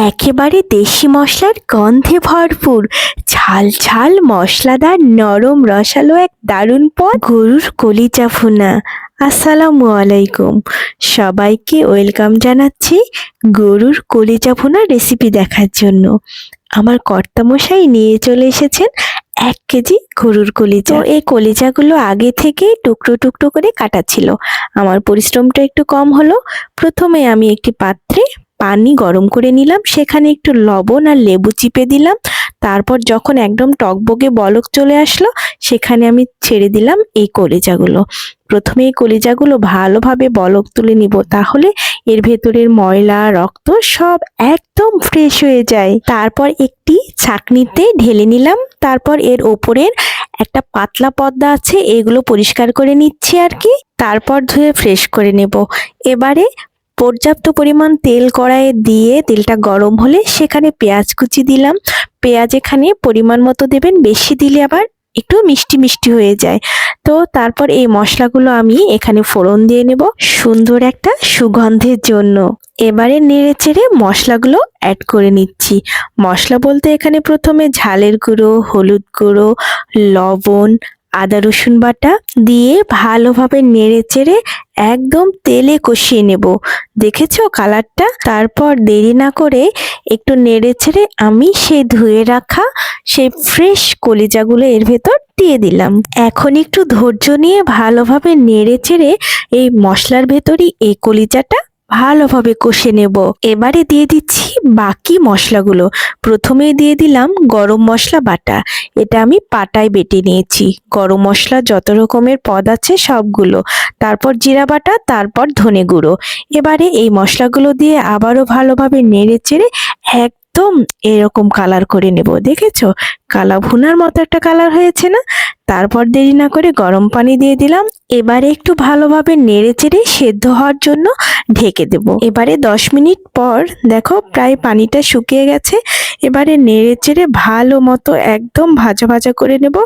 একেবারে দেশি মশলার গন্ধে ভরপুর ঝাল ঝাল মশলাদার নরম রসালো এক দারুণ পদ গরুর কলিজা ভুনা। আসসালামু আলাইকুম। সবাইকে ওয়েলকাম জানাচ্ছি গরুর কলিজা ভুনা রেসিপি দেখার জন্য। আমার কর্তামশাই নিয়ে চলে এসেছেন এক কেজি গরুর কলিজা। এই কলিজাগুলো আগে থেকে টুকরো টুকরো করে কাটা ছিল। আমার পরিশ্রমটা একটু কম হলো। প্রথমে আমি একটি পাত্রে পানি গরম করে নিলাম, সেখানে একটু লবণ আর লেবু চিপে দিলাম। তারপর যখন একদম টকবগে বলক চলে আসলো, সেখানে আমি ছেড়ে দিলাম এই কলিজাগুলো। প্রথমে এই কলিজাগুলো ভালোভাবে বলক তুলে নিব, তাহলে এর ভেতরের ময়লা, রক্ত সব একদম ফ্রেশ হয়ে যায়। তারপর একটি ছাকনিতে ঢেলে নিলাম, তারপর এর ওপরের একটা পাতলা পর্দা আছে, এগুলো পরিষ্কার করে নিচ্ছি আর কি, তারপর ধুয়ে ফ্রেশ করে নেব। এবারে পর্যাপ্ত পরিমাণ তেল কড়াইয়ে দিয়ে তেলটা গরম হলে সেখানে পেঁয়াজ কুচি দিলাম। পেঁয়াজ এখানে পরিমাণ মতো দেবেন, বেশি দিলে আবার একটু মিষ্টি মিষ্টি হয়ে যায়। তো তারপর এই মশলাগুলো আমি এখানে ফোড়ন দিয়ে নেব সুন্দর একটা সুগন্ধের জন্য। এবারে নেড়ে চেড়ে মশলাগুলো অ্যাড করে নিচ্ছি। মশলা বলতে এখানে প্রথমে ঝালের গুঁড়ো, হলুদ গুঁড়ো, লবণ আদা, রসুন বাটা দিয়ে ভালোভাবে নেড়ে চেড়ে একদম তেলে কষিয়ে নেব। দেখেছ কালারটা? তারপর দেরি না করে একটু নেড়ে ছেড়ে আমি সেই ধুয়ে রাখা সেই ফ্রেশ কলিজাগুলো এর ভেতর দিয়ে দিলাম। এখন একটু ধৈর্য নিয়ে ভালোভাবে নেড়ে চেড়ে এই মশলার ভেতরই এই কলিজাটা ভালোভাবে কষে নেব। এবারে দিয়ে দিচ্ছি বাকি মশলাগুলো। প্রথমেই দিয়ে দিলাম গরম মশলা বাটা। এটা আমি পাটায় বেটে নিয়েছি। গরম মশলা যত রকমের পদ আছে সবগুলো। তারপর জিরা বাটা, তারপর ধনে গুঁড়ো। এবারে এই মশলাগুলো দিয়ে আবারও ভালোভাবে নেড়ে চেড়ে একদম এরকম কালার করে নেব। দেখেছ? কালা ভুনার মতো একটা কালার হয়েছে না? তারপর দেরি না করে গরম পানি দিয়ে দিলাম। এবারে একটু ভালোভাবে নেড়ে চেড়ে সেদ্ধ হওয়ার জন্য ঢেকে দেব। এবারে দশ মিনিট পর দেখো প্রায় পানিটা শুকিয়ে গেছে। এবারে নেড়ে চেড়ে ভালো মতো একদম ভাজা ভাজা করে নেব।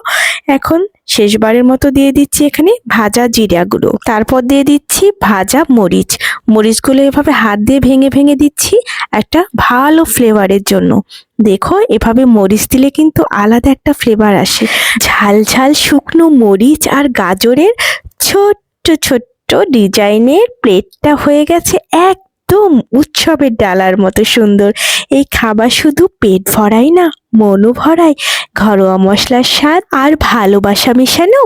এখন শেষবারের মতো দিয়ে দিচ্ছি এখানে ভাজা জিরা গুঁড়ো তারপর দিয়ে দিচ্ছি ভাজা মরিচ। মরিচগুলো এভাবে হাত দিয়ে ভেঙে ভেঙে দিচ্ছি একটা ভালো ফ্লেভারের জন্য। দেখো এভাবে মরিচ দিলে কিন্তু আলাদা একটা ফ্লেভার আসে। ঝাল ঝাল শুকনো মরিচ আর গাজরের ছোট্ট ছোট্ট ডিজাইনের প্লেটটা হয়ে গেছে একদম উৎসবের ডালার মতো সুন্দর। এই খাবার শুধু পেট ভরাই না, মনও ভরায়। ঘরোয়া মশলার স্বাদ আর ভালোবাসা মেশানো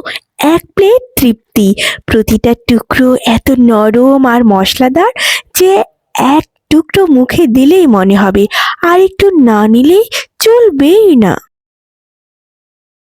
এক প্লেট তৃপ্তি। প্রতিটা টুকরো এত নরম আর মশলাদার যে এক টুকরো মুখে দিলেই মনে হবে, আর একটু না নিলেই চলবেই না।